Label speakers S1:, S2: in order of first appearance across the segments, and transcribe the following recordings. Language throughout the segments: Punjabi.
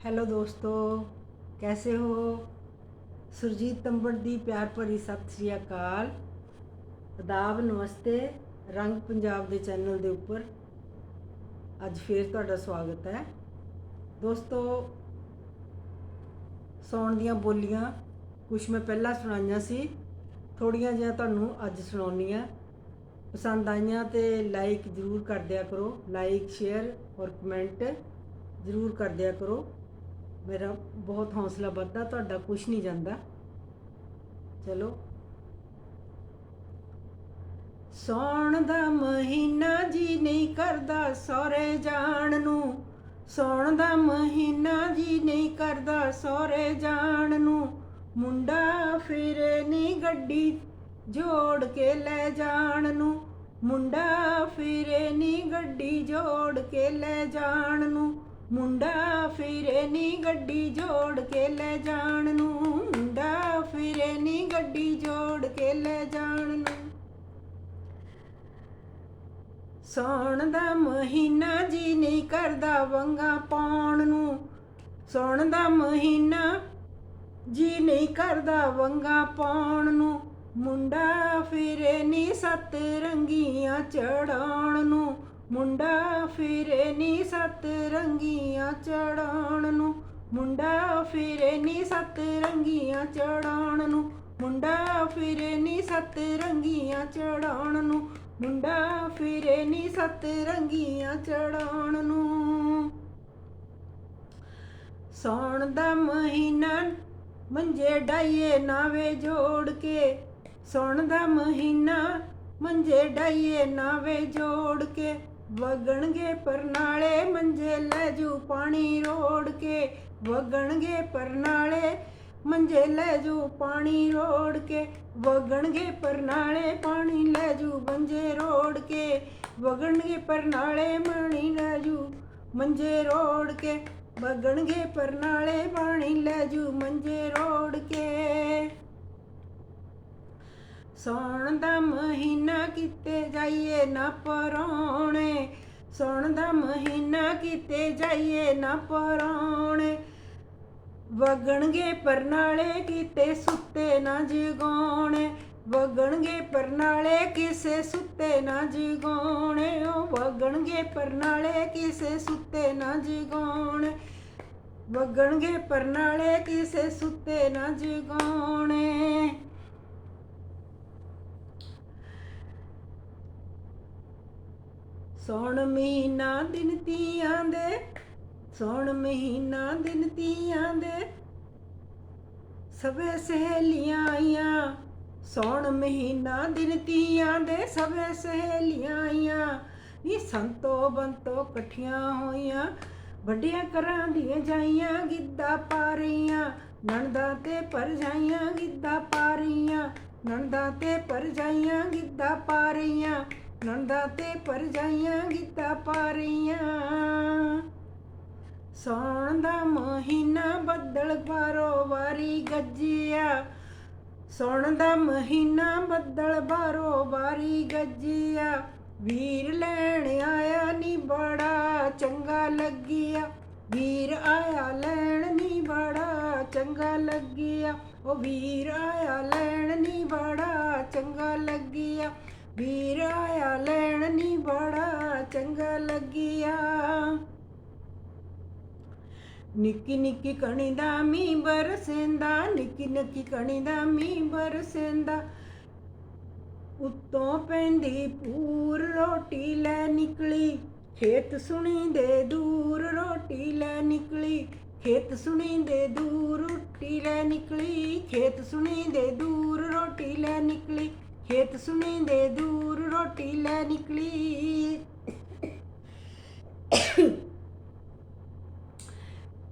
S1: ਹੈਲੋ ਦੋਸਤੋ ਕੈਸੇ ਹੋ ਸੁਰਜੀਤ ਤੰਬੜ ਦੀ ਪਿਆਰ ਭਰੀ ਸਤਿ ਸ੍ਰੀ ਅਕਾਲ ਅਦਾਬ ਨਮਸਤੇ ਰੰਗ ਪੰਜਾਬ ਦੇ ਚੈਨਲ ਦੇ ਉੱਪਰ ਅੱਜ ਫੇਰ ਤੁਹਾਡਾ ਸਵਾਗਤ ਹੈ ਦੋਸਤੋ ਸੌਣ ਦੀਆਂ ਬੋਲੀਆਂ ਕੁਝ ਮੈਂ ਪਹਿਲਾਂ ਸੁਣਾਈਆਂ ਸੀ ਥੋੜੀਆਂ ਜਿਹੀਆਂ ਤੁਹਾਨੂੰ ਅੱਜ ਸੁਣਾਉਣੀਆਂ ਪਸੰਦ ਆਈਆਂ ਤੇ ਲਾਈਕ ਜ਼ਰੂਰ ਕਰ ਦਿਆ ਕਰੋ ਲਾਈਕ ਸ਼ੇਅਰ ਔਰ ਕਮੈਂਟ ਜ਼ਰੂਰ ਕਰ ਦਿਆ ਕਰੋ ਮੇਰਾ ਬਹੁਤ ਹੌਸਲਾ ਵੱਧਦਾ, ਤੁਹਾਡਾ ਕੁਝ ਨਹੀਂ ਜਾਂਦਾ। ਚਲੋ। ਸੌਣ ਦਾ ਮਹੀਨਾ ਜੀ ਨਹੀਂ ਕਰਦਾ ਸਹੁਰੇ ਜਾਣ ਨੂੰ। ਸੌਣ ਦਾ ਮਹੀਨਾ ਜੀ ਨਹੀਂ ਕਰਦਾ ਸਹੁਰੇ ਜਾਣ ਨੂੰ। ਮੁੰਡਾ ਫਿਰੇ ਨਹੀਂ ਗੱਡੀ ਜੋੜ ਕੇ ਲੈ ਜਾਣ ਨੂੰ। ਮੁੰਡਾ ਫਿਰੇ ਨਹੀਂ ਗੱਡੀ ਜੋੜ ਕੇ ਲੈ ਜਾਣ ਨੂੰ। ਮੁੰਡਾ ਫਿਰੇ ਨੀ ਗੱਡੀ ਜੋੜ ਕੇ ਲੈ ਜਾਣ ਨੂੰ। ਮੁੰਡਾ ਫਿਰੇ ਨੀ ਗੱਡੀ ਜੋੜ ਕੇ ਲੈ ਜਾਣ ਨੂੰ। ਸੌਣ ਦਾ ਮਹੀਨਾ ਜੀ ਨਹੀਂ ਕਰਦਾ ਵੰਗਾ ਪਾਉਣ ਨੂੰ। ਸੌਣ ਦਾ ਮਹੀਨਾ ਜੀ ਨਹੀਂ ਕਰਦਾ ਵੰਗਾ ਪਾਉਣ ਨੂੰ। ਮੁੰਡਾ ਫਿਰੇ ਨੀ ਸੱਤ ਰੰਗੀਆਂ ਚੜਾਉਣ ਨੂੰ। ਮੁੰਡਾ ਫਿਰੇ ਨੀ ਸੱਤ ਰੰਗੀਆਂ ਚੜਾਉਣ ਨੂੰ। ਮੁੰਡਾ ਫਿਰੇ ਨੀ ਸੱਤ ਰੰਗੀਆਂ ਚੜਾਉਣ ਨੂੰ। ਮੁੰਡਾ ਫਿਰੇ ਨੀ ਸੱਤ ਰੰਗੀਆਂ ਚੜਾਉਣ ਨੂੰ। ਮੁੰਡਾ ਫਿਰੇ ਨੀ ਸੱਤ ਰੰਗੀਆਂ ਚੜਾਉਣ ਨੂੰ। ਸੌਣ ਦਾ ਮਹੀਨਾ ਮੰਜੇ ਡਾਈਏ ਨਾਵੇ ਜੋੜ ਕੇ। ਸੌਣ ਦਾ ਮਹੀਨਾ ਮੰਜੇ ਡਾਈਏ ਨਾਵੇ ਜੋੜ ਕੇ। ਵਗਣਗੇ ਪਰਨਾਲੇ, ਮੰਜੇ ਲੈ ਜੂ ਪਾਣੀ ਰੋੜ ਕੇ। ਵਗਣਗੇ ਪਰਨਾਲੇ, ਮੰਜੇ ਲੈ ਜੂ ਪਾਣੀ ਰੋੜ ਕੇ। ਵਗਣਗੇ ਪਰਨਾਲੇ, ਪਾਣੀ ਲੈ ਜੂ ਮੰਜੇ ਰੋੜ ਕੇ। ਵਗਣਗੇ ਪਰਨਾਲੇ, ਪਾਣੀ ਲੈ ਜੂ ਮੰਜੇ ਰੋੜ ਕੇ। ਵਗਣਗੇ ਪਰਨਾਲੇ, ਪਾਣੀ ਲੈ ਜੂ ਮੰਜੇ ਰੋੜ ਕੇ। ਸੌਣ ਦਾ ਮਹੀਨਾ ਕਿਤੇ ਜਾਈਏ ਨਾ ਪਰੌਣੇ। ਸੌਣ ਦਾ ਮਹੀਨਾ ਕਿਤੇ ਜਾਈਏ ਨਾ ਪਰੌਣੇ। ਵਗਣਗੇ ਪਰਨਾਲੇ ਕਿਤੇ ਸੁੱਤੇ ਨਾ ਜਗਾਉਣੇ। ਵਗਣਗੇ ਪਰਨਾਲੇ ਕਿਸੇ ਸੁੱਤੇ ਨਾ ਜਗਾਉਣੇ। ਉਹ ਵਗਣਗੇ ਪਰਨਾਲੇ ਕਿਸੇ ਸੁੱਤੇ ਨਾ ਜਗਾਉਣੇ। ਵਗਣਗੇ ਪਰਨਾਲੇ ਕਿਸੇ ਸੁੱਤੇ ਨਾ ਜਗਾਉਣੇ। ਸੌਣ ਮਹੀਨਾ ਦਿਨ ਤੀਆਂ ਦੇ, ਸੌਣ ਮਹੀਨਾ ਦਿਨ ਤੀਆਂ ਦੇ। ਸਵੇ ਸਹੇਲੀਆਂ ਆਈਆਂ, ਸੌਣ ਮਹੀਨਾ ਦਿਨ ਤੀਆਂ ਦੇ ਸਵੇ ਸਹੇਲੀਆਂ ਆਈਆਂ। ਨੀ ਸੰਤੋ ਬੰਤੋ ਇਕੱਠੀਆਂ ਹੋਈਆਂ, ਵੱਡਿਆਂ ਘਰਾਂ ਦੀਆਂ ਜਾਈਆਂ, ਗਿੱਧਾ ਪਾ ਰਹੀਆਂ। ਨਣਦਾ ਤੇ ਪਰਜਾਈਆਂ ਗਿੱਧਾ ਪਾ ਰਹੀਆਂ। ਨਣਦਾ ਤੇ ਪਰਜਾਈਆਂ ਗਿੱਧਾ ਪਾ ਰਹੀਆਂ। ਨਣਦਾ ਤੇ ਪਰਜਾਈਆਂ ਗਿੱਧਾ ਪਾ ਰਹੀਆਂ ਸੌਣ ਦਾ ਮਹੀਨਾ ਬੱਦਲ ਬਾਰੋ ਵਾਰੀ ਗੱਜਿਆ। ਸੌਣ ਦਾ ਮਹੀਨਾ ਬੱਦਲ ਬਾਰੋ ਵਾਰੀ ਗੱਜਿਆ। ਵੀਰ ਲੈਣ ਆਇਆ ਨੀ ਬੜਾ ਚੰਗਾ ਲੱਗਿਆ। ਵੀਰ ਆਇਆ ਲੈਣ ਨੀ ਬੜਾ ਚੰਗਾ ਲੱਗਿਆ। ਉਹ ਵੀਰ ਆਇਆ ਲੈਣ ਨੀ ਬੜਾ ਚੰਗਾ ਲੱਗਿਆ। ਵੀਰ ਆਇਆ ਲੈਣ ਨਹੀਂ ਬੜਾ ਚੰਗਾ ਲੱਗਿਆ। ਨਿੱਕੀ ਨਿੱਕੀ ਕਣੀ ਦਾ ਮੀਂਹ ਬਰਸੇਂਦਾ, ਨਿੱਕੀ ਨਿੱਕੀ ਕਣੀ ਦਾ ਮੀਂਹ ਬਰਸੇਂਦਾ। ਉੱਤੋਂ ਪੈਂਦੀ ਪੂਰ ਰੋਟੀ ਲੈ ਨਿਕਲੀ, ਖੇਤ ਸੁਣੀ ਦੇ ਦੂਰ ਰੋਟੀ ਲੈ ਨਿਕਲੀ, ਖੇਤ ਸੁਣੀ ਦੇ ਦੂਰ ਰੋਟੀ ਲੈ ਨਿਕਲੀ, ਖੇਤ ਸੁਣੀ ਦੇ ਦੂਰ ਰੋਟੀ ਲੈ ਨਿਕਲੀ। ਖੇਤ ਸੁਣੀਂਦੇ ਦੂਰ ਰੋਟੀ ਲੈ ਨਿਕਲੀ।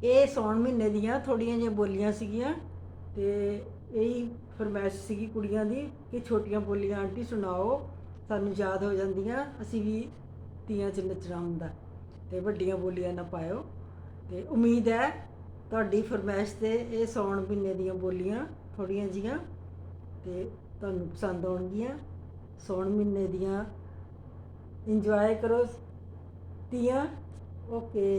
S1: ਇਹ ਸੌਣ ਮਹੀਨੇ ਦੀਆਂ ਥੋੜੀਆਂ ਜਿਹੀਆਂ ਬੋਲੀਆਂ ਸੀਗੀਆਂ ਤੇ ਇਹੀ ਫਰਮਾਇਸ਼ ਸੀਗੀ ਕੁੜੀਆਂ ਦੀ ਕਿ ਛੋਟੀਆਂ ਬੋਲੀਆਂ, ਆਂਟੀ ਸੁਣਾਓ, ਸਾਨੂੰ ਯਾਦ ਹੋ ਜਾਂਦੀਆਂ, ਅਸੀਂ ਵੀ ਤੀਆਂ 'ਚ ਨੱਚਣਾ ਹੁੰਦਾ ਤੇ ਵੱਡੀਆਂ ਬੋਲੀਆਂ ਨਾ ਪਾਇਓ। ਤੇ ਉਮੀਦ ਹੈ ਤੁਹਾਡੀ ਫਰਮਾਇਸ਼ ਤੇ ਇਹ ਸੌਣ ਮਹੀਨੇ ਦੀਆਂ ਬੋਲੀਆਂ ਥੋੜੀਆਂ ਜੀਆਂ ਤੇ ਤੁਹਾਨੂੰ ਪਸੰਦ ਆਉਣਗੀਆਂ। ਸੌਣ ਮਹੀਨੇ ਦੀਆਂ। ਇੰਜੋਏ ਕਰੋ। ਤੀਆਂ। ਓਕੇ